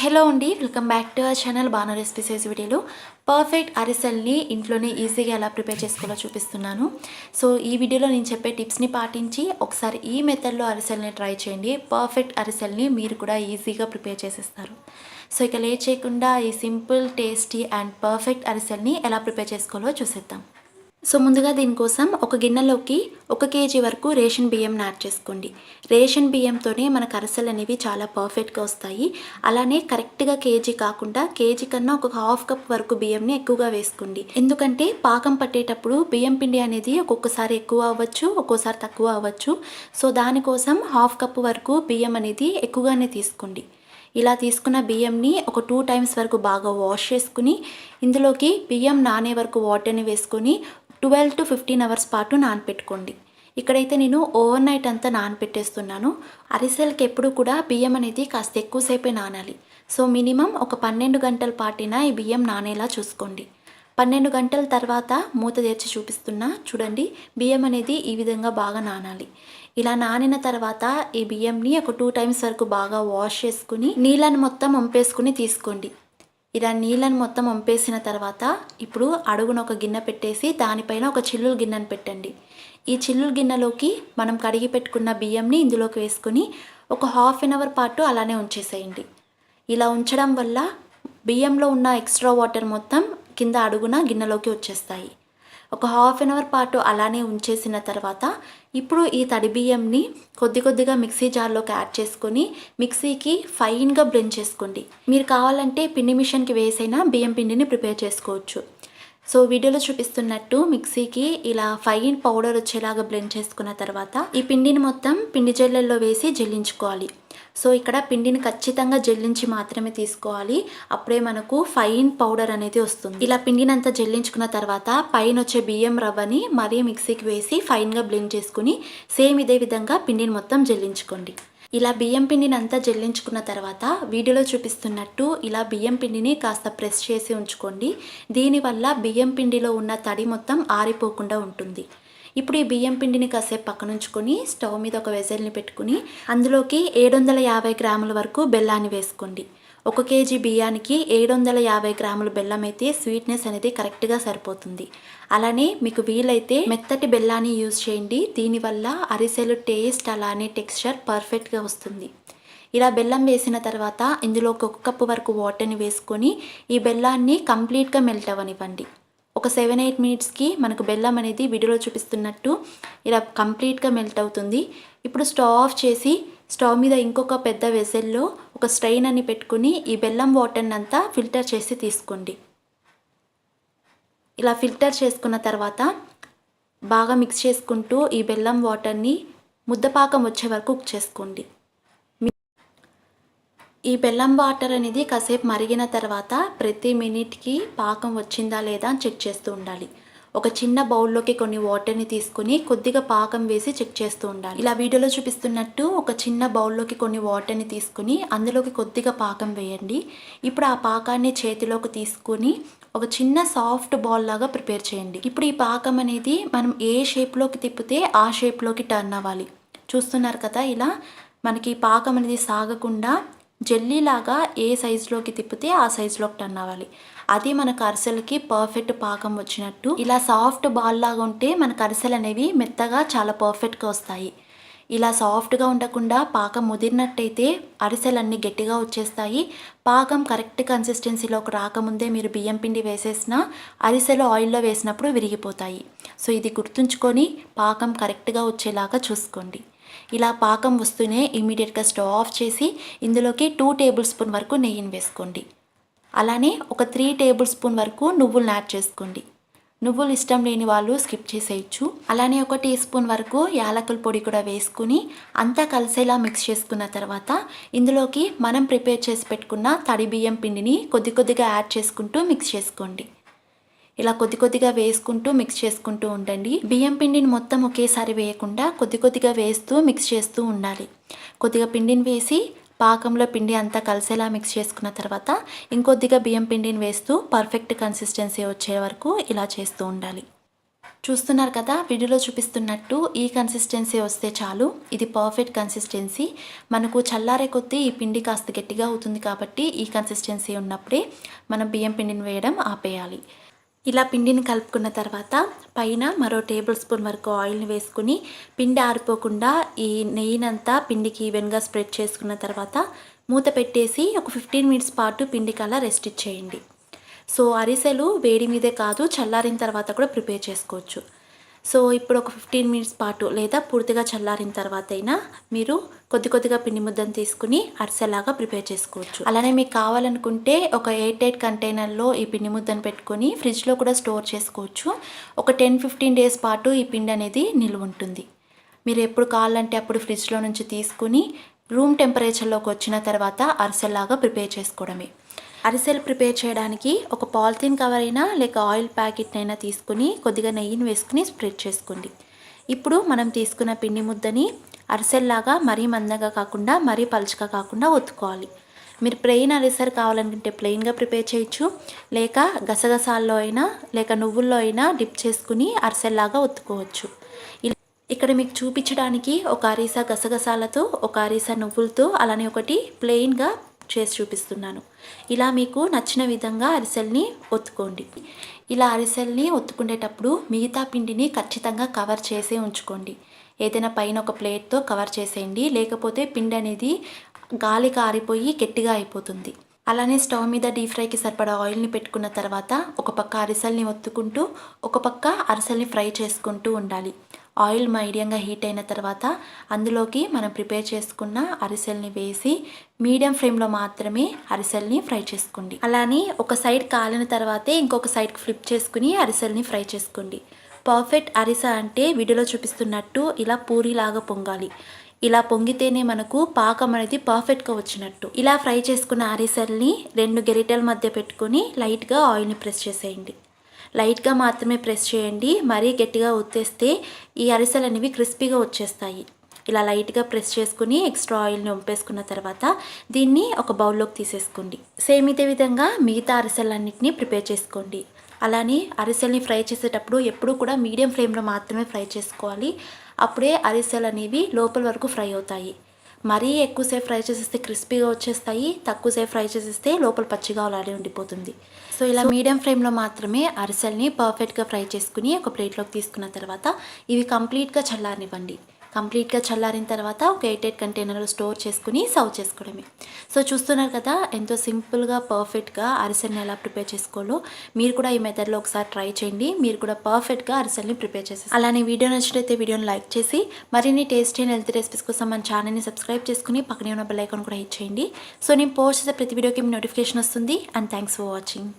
Hello అండి welcome back to our channel Banu recipes వీడియోలో. Perfect అరిసెల్ని ఇంట్లోనే ఈజీగా ఎలా ప్రిపేర్ చేసుకోవాలో చూపిస్తున్నాను. సో ఈ వీడియోలో నేను చెప్పే టిప్స్ని పాటించి ఒకసారి ఈ మెథడ్లో అరిసెల్ని ట్రై చేయండి. పర్ఫెక్ట్ అరిసెల్ని మీరు కూడా ఈజీగా ప్రిపేర్ చేసేస్తారు. సో ఇక లేట్ చేయకుండా ఈ సింపుల్ టేస్టీ అండ్ పర్ఫెక్ట్ అరిసెల్ని ఎలా ప్రిపేర్ చేసుకోవాలో చూసేద్దాం. సో ముందుగా దీనికోసం ఒక గిన్నెలోకి ఒక కేజీ వరకు రేషన్ బియ్యం యాడ్ చేసుకోండి. రేషన్ బియ్యంతోనే మనకు అరసలు అనేవి చాలా పర్ఫెక్ట్గా వస్తాయి. అలానే కరెక్ట్గా కేజీ కాకుండా కేజీ కన్నా ఒక హాఫ్ కప్ వరకు బియ్యంని ఎక్కువగా వేసుకోండి. ఎందుకంటే పాకం పట్టేటప్పుడు బియ్యం పిండి అనేది ఒక్కొక్కసారి ఎక్కువ అవ్వచ్చు ఒక్కోసారి తక్కువ అవ్వచ్చు. సో దానికోసం హాఫ్ కప్ వరకు బియ్యం అనేది ఎక్కువగానే తీసుకోండి. ఇలా తీసుకున్న బియ్యంని ఒక టూ టైమ్స్ వరకు బాగా వాష్ చేసుకుని ఇందులోకి బియ్యం నానే వరకు వాటర్ని వేసుకొని ట్వెల్వ్ టు ఫిఫ్టీన్ అవర్స్ పాటు నానపెట్టుకోండి. ఇక్కడైతే నేను ఓవర్ నైట్ అంతా నానపెట్టేస్తున్నాను. అరిసెలకి ఎప్పుడు కూడా బియ్యం అనేది కాస్త ఎక్కువసేపే నానాలి. సో మినిమం ఒక పన్నెండు గంటల పాటిన ఈ బియ్యం నానేలా చూసుకోండి. పన్నెండు గంటల తర్వాత మూత తెరిచి చూపిస్తున్నా. చూడండి బియ్యం అనేది ఈ విధంగా బాగా నానాలి. ఇలా నానిన తర్వాత ఈ బియ్యంని ఒక టూ టైమ్స్ వరకు బాగా వాష్ చేసుకుని నీళ్ళని మొత్తం వంపేసుకుని తీసుకోండి. ఇలా నీళ్ళని మొత్తం వంపేసిన తర్వాత ఇప్పుడు అడుగున ఒక గిన్నె పెట్టేసి దానిపైన ఒక చిల్లులు గిన్నెను పెట్టండి. ఈ చిల్లులు గిన్నెలోకి మనం కడిగి పెట్టుకున్న బియ్యంని ఇందులోకి వేసుకొని ఒక హాఫ్ అన్ అవర్ పాటు అలానే ఉంచేసేయండి. ఇలా ఉంచడం వల్ల బియ్యంలో ఉన్న ఎక్స్ట్రా వాటర్ మొత్తం కింద అడుగున గిన్నెలోకి వచ్చేస్తాయి. ఒక హాఫ్ అన్ అవర్ పాటు అలానే ఉంచేసిన తర్వాత ఇప్పుడు ఈ తడి బియ్యంని కొద్ది కొద్దిగా మిక్సీ జార్లోకి యాడ్ చేసుకొని మిక్సీకి ఫైన్గా బ్లెండ్ చేసుకోండి. మీరు కావాలంటే పిండి మిషన్కి వేసైనా బియ్యం పిండిని ప్రిపేర్ చేసుకోవచ్చు. సో వీడియోలో చూపిస్తున్నట్టు మిక్సీకి ఇలా ఫైన్ పౌడర్ వచ్చేలాగా బ్లెండ్ చేసుకున్న తర్వాత ఈ పిండిని మొత్తం పిండి జల్లెల్లో వేసి జల్లించుకోవాలి. సో ఇక్కడ పిండిని ఖచ్చితంగా జల్లించి మాత్రమే తీసుకోవాలి. అప్పుడే మనకు ఫైన్ పౌడర్ అనేది వస్తుంది. ఇలా పిండిని అంతా జల్లించుకున్న తర్వాత పైన వచ్చే బియ్యం రవ్వని మరీ మిక్సీకి వేసి ఫైన్గా బ్లెండ్ చేసుకుని సేమ్ ఇదే విధంగా పిండిని మొత్తం జల్లించుకోండి. ఇలా బియ్యం పిండిని అంతా జల్లించుకున్న తర్వాత వీడియోలో చూపిస్తున్నట్టు ఇలా బియ్యం పిండిని కాస్త ప్రెస్ చేసి ఉంచుకోండి. దీనివల్ల బియ్యం పిండిలో ఉన్న తడి మొత్తం ఆరిపోకుండా ఉంటుంది. ఇప్పుడు ఈ బియ్యం పిండిని కాసేపు పక్కనుంచుకొని స్టవ్ మీద ఒక వెజల్ని పెట్టుకుని అందులోకి ఏడు వందల యాభై గ్రాముల వరకు బెల్లాన్ని వేసుకోండి. ఒక కేజీ బియ్యానికి ఏడు వందల యాభై గ్రాముల బెల్లం అయితే స్వీట్నెస్ అనేది కరెక్ట్గా సరిపోతుంది. అలానే మీకు వీలైతే మెత్తటి బెల్లాన్ని యూజ్ చేయండి. దీనివల్ల అరిసెలు టేస్ట్ అలానే టెక్స్చర్ పర్ఫెక్ట్గా వస్తుంది. ఇలా బెల్లం వేసిన తర్వాత ఇందులో ఒక కప్పు వరకు వాటర్ని వేసుకొని ఈ బెల్లాన్ని కంప్లీట్గా మెల్ట్ అవ్వనివ్వండి. ఒక సెవెన్ ఎయిట్ మినిట్స్కి మనకు బెల్లం అనేది వీడియోలో చూపిస్తున్నట్టు ఇలా కంప్లీట్గా మెల్ట్ అవుతుంది. ఇప్పుడు స్టవ్ ఆఫ్ చేసి స్టవ్ మీద ఇంకొక పెద్ద వెసెల్లో ఒక స్ట్రెయిన్ అని పెట్టుకుని ఈ బెల్లం వాటర్ని అంతా ఫిల్టర్ చేసి తీసుకోండి. ఇలా ఫిల్టర్ చేసుకున్న తర్వాత బాగా మిక్స్ చేసుకుంటూ ఈ బెల్లం వాటర్ని ముద్దపాకం వచ్చే వరకు కుక్ చేసుకోండి. ఈ బెల్లం వాటర్ అనేది కాసేపు మరిగిన తర్వాత ప్రతి మినిట్కి పాకం వచ్చిందా లేదా అని చెక్ చేస్తూ ఉండాలి. ఒక చిన్న బౌల్లోకి కొన్ని వాటర్ని తీసుకుని కొద్దిగా పాకం వేసి చెక్ చేస్తూ ఉండాలి. ఇలా వీడియోలో చూపిస్తున్నట్టు ఒక చిన్న బౌల్లోకి కొన్ని వాటర్ని తీసుకుని అందులోకి కొద్దిగా పాకం వేయండి. ఇప్పుడు ఆ పాకాన్ని చేతిలోకి తీసుకుని ఒక చిన్న సాఫ్ట్ బాల్ లాగా ప్రిపేర్ చేయండి. ఇప్పుడు ఈ పాకం అనేది మనం ఏ షేప్లోకి తిప్పితే ఆ షేప్లోకి టర్న్ అవ్వాలి. చూస్తున్నారు కదా ఇలా మనకి పాకం అనేది సాగకుండా జెల్లీలాగా ఏ సైజులోకి తిప్పితే ఆ సైజులోకి టర్న్ అవ్వాలి. అది మనకు అరిసెలకి పర్ఫెక్ట్ పాకం వచ్చినట్టు. ఇలా సాఫ్ట్ బాల్ లాగా ఉంటే మనకు అరిసెలు అనేవి మెత్తగా చాలా పర్ఫెక్ట్గా వస్తాయి. ఇలా సాఫ్ట్గా ఉండకుండా పాకం ముదిరినట్టయితే అరిసెలన్నీ గట్టిగా వచ్చేస్తాయి. పాకం కరెక్ట్ కన్సిస్టెన్సీలోకి రాకముందే మీరు బియ్యం పిండి వేసేసిన అరిసెలు ఆయిల్లో వేసినప్పుడు విరిగిపోతాయి. సో ఇది గుర్తుంచుకొని పాకం కరెక్ట్గా వచ్చేలాగా చూసుకోండి. ఇలా పాకం వస్తూనే ఇమీడియట్గా స్టవ్ ఆఫ్ చేసి ఇందులోకి టూ టేబుల్ స్పూన్ వరకు నెయ్యిని వేసుకోండి. అలానే ఒక త్రీ టేబుల్ స్పూన్ వరకు నువ్వులను యాడ్ చేసుకోండి. నువ్వులు ఇష్టం లేని వాళ్ళు స్కిప్ చేసేయచ్చు. అలానే ఒక టీ స్పూన్ వరకు యాలకుల పొడి కూడా వేసుకుని అంతా కలిసేలా మిక్స్ చేసుకున్న తర్వాత ఇందులోకి మనం ప్రిపేర్ చేసి పెట్టుకున్న తడి బియ్యం పిండిని కొద్ది కొద్దిగా యాడ్ చేసుకుంటూ మిక్స్ చేసుకోండి. ఇలా కొద్ది కొద్దిగా వేసుకుంటూ మిక్స్ చేసుకుంటూ ఉండండి. బియ్యం పిండిని మొత్తం ఒకేసారి వేయకుండా కొద్ది కొద్దిగా వేస్తూ మిక్స్ చేస్తూ ఉండాలి. కొద్దిగా పిండిని వేసి పాకంలో పిండి అంతా కలిసేలా మిక్స్ చేసుకున్న తర్వాత ఇంకొద్దిగా బియ్యం పిండిని వేస్తూ పర్ఫెక్ట్ కన్సిస్టెన్సీ వచ్చే వరకు ఇలా చేస్తూ ఉండాలి. చూస్తున్నారు కదా వీడియోలో చూపిస్తున్నట్టు ఈ కన్సిస్టెన్సీ వస్తే చాలు. ఇది పర్ఫెక్ట్ కన్సిస్టెన్సీ. మనకు చల్లారే కొద్దీ ఈ పిండి కాస్త గట్టిగా అవుతుంది కాబట్టి ఈ కన్సిస్టెన్సీ ఉన్నప్పుడే మనం బియ్యం పిండిని వేయడం ఆపేయాలి. ఇలా పిండిని కలుపుకున్న తర్వాత పైన మరో టేబుల్ స్పూన్ వరకు ఆయిల్ని వేసుకుని పిండి ఆరిపోకుండా ఈ నెయ్యినంతా పిండికి ఈవెన్గా స్ప్రెడ్ చేసుకున్న తర్వాత మూత పెట్టేసి ఒక ఫిఫ్టీన్ మినిట్స్ పాటు పిండికి అలా రెస్ట్ ఇచ్చేయండి. సో అరిసెలు వేడి మీదే కాదు చల్లారిన తర్వాత కూడా ప్రిపేర్ చేసుకోవచ్చు. సో ఇప్పుడు ఒక ఫిఫ్టీన్ మినిట్స్ పాటు లేదా పూర్తిగా చల్లారిన తర్వాత అయినా మీరు కొద్ది కొద్దిగా పిండి ముద్దను తీసుకుని అరిసెలాగా ప్రిపేర్ చేసుకోవచ్చు. అలానే మీకు కావాలనుకుంటే ఒక ఎయిట్ ఎయిట్ కంటైనర్లో ఈ పిండి ముద్దను పెట్టుకొని ఫ్రిడ్జ్లో కూడా స్టోర్ చేసుకోవచ్చు. ఒక టెన్ ఫిఫ్టీన్ డేస్ పాటు ఈ పిండి అనేది నిల్వ ఉంటుంది. మీరు ఎప్పుడు కావాలంటే అప్పుడు ఫ్రిడ్జ్లో నుంచి తీసుకుని రూమ్ టెంపరేచర్లోకి వచ్చిన తర్వాత అరిసెలాగా ప్రిపేర్ చేసుకోవడమే. అరిసెలు ప్రిపేర్ చేయడానికి ఒక పాలిథిన్ కవర్ అయినా లేక ఆయిల్ ప్యాకెట్ అయినా తీసుకుని కొద్దిగా నెయ్యిని వేసుకుని స్ప్రెడ్ చేసుకోండి. ఇప్పుడు మనం తీసుకున్న పిండి ముద్దని అరిసెల్లాగా మరీ మందంగా కాకుండా మరీ పలుచగా కాకుండా ఒత్తుకోవాలి. మీరు ప్లెయిన్ అరిసెలు కావాలనుకుంటే ప్లెయిన్గా ప్రిపేర్ చేయొచ్చు లేక గసగసాల్లో అయినా లేక నువ్వుల్లో అయినా డిప్ చేసుకుని అరిసెల్లాగా ఒత్తుకోవచ్చు. ఇక్కడ మీకు చూపించడానికి ఒక అరీసా గసగసాలతో ఒక అరీసా నువ్వులతో అలానే ఒకటి ప్లెయిన్గా చేసి చూపిస్తున్నాను. ఇలా మీకు నచ్చిన విధంగా అరిసెల్ని ఒత్తుకోండి. ఇలా అరిసెల్ని ఒత్తుకునేటప్పుడు మిగతా పిండిని ఖచ్చితంగా కవర్ చేసే ఉంచుకోండి. ఏదైనా పైన ఒక ప్లేట్తో కవర్ చేసేయండి. లేకపోతే పిండి అనేది గాలి కారిపోయి గట్టిగా అయిపోతుంది. అలానే స్టవ్ మీద డీప్ ఫ్రైకి సరిపడా ఆయిల్ని పెట్టుకున్న తర్వాత ఒక పక్క అరిసెల్ని ఒత్తుకుంటూ ఒక పక్క అరిసెల్ని ఫ్రై చేసుకుంటూ ఉండాలి. ఆయిల్ మీడియంగా హీట్ అయిన తర్వాత అందులోకి మనం ప్రిపేర్ చేసుకున్న అరిసెల్ని వేసి మీడియం ఫ్లేమ్లో మాత్రమే అరిసెల్ని ఫ్రై చేసుకోండి. అలానే ఒక సైడ్ కాలిన తర్వాతే ఇంకొక సైడ్కి ఫ్లిప్ చేసుకుని అరిసెల్ని ఫ్రై చేసుకోండి. పర్ఫెక్ట్ అరిస అంటే వీడియోలో చూపిస్తున్నట్టు ఇలా పూరిలాగా పొంగాలి. ఇలా పొంగితేనే మనకు పాకం అనేది పర్ఫెక్ట్గా వచ్చినట్టు. ఇలా ఫ్రై చేసుకున్న అరిసెల్ని రెండు గెరిటెల మధ్య పెట్టుకొని లైట్గా ఆయిల్ని ప్రెస్ చేసేయండి. లైట్గా మాత్రమే ప్రెస్ చేయండి. మరీ గట్టిగా ఉత్తేస్తే ఈ అరిసెలు అనేవి క్రిస్పీగా వచ్చేస్తాయి. ఇలా లైట్గా ప్రెస్ చేసుకుని ఎక్స్ట్రా ఆయిల్ని వంపేసుకున్న తర్వాత దీన్ని ఒక బౌల్లోకి తీసేసుకోండి. సేమ్ ఇదే విధంగా మిగతా అరిసెలన్నింటినీ ప్రిపేర్ చేసుకోండి. అలానే అరిసెల్ని ఫ్రై చేసేటప్పుడు ఎప్పుడూ కూడా మీడియం ఫ్లేమ్లో మాత్రమే ఫ్రై చేసుకోవాలి. అప్పుడే అరిసెలు అనేవి లోపల వరకు ఫ్రై అవుతాయి. మరీ ఎక్కువసేపు ఫ్రై చేసేస్తే క్రిస్పీగా వచ్చేస్తాయి తక్కువసేపు ఫ్రై చేసేస్తే లోపల పచ్చిగా అలానే ఉండిపోతుంది. సో ఇలా మీడియం ఫ్లేమ్లో మాత్రమే అరిసెల్ని పర్ఫెక్ట్గా ఫ్రై చేసుకుని ఒక ప్లేట్లోకి తీసుకున్న తర్వాత ఇవి కంప్లీట్గా చల్లారనివ్వండి. కంప్లీట్గా చల్లారిన తర్వాత ఒక ఎయిట్ ఎయిట్ కంటైనర్లో స్టోర్ చేసుకుని సర్వ్ చేసుకోవడమే. సో చూస్తున్నారు కదా ఎంతో సింపుల్గా పర్ఫెక్ట్గా అరిసెల్ని ఎలా ప్రిపేర్ చేసుకోవాలో. మీరు కూడా ఈ మెథడ్లో ఒకసారి ట్రై చేయండి. మీరు కూడా పర్ఫెక్ట్గా అరిసెల్ని ప్రిపేర్ చేసి అలానే వీడియో నచ్చినట్లయితే వీడియోని లైక్ చేసి మరిన్ని టేస్టీ అండ్ హెల్తీ రెసిపీస్ కోసం మన ఛానల్ని సబ్స్క్రైబ్ చేసుకుని పక్కనే ఉన్న బెల్ ఐకాన్ కూడా హిట్ చేయండి. సో నేను పోస్ట్ చేసే ప్రతి వీడియోకి మీ నోటిఫికేషన్ వస్తుంది. And thanks for watching.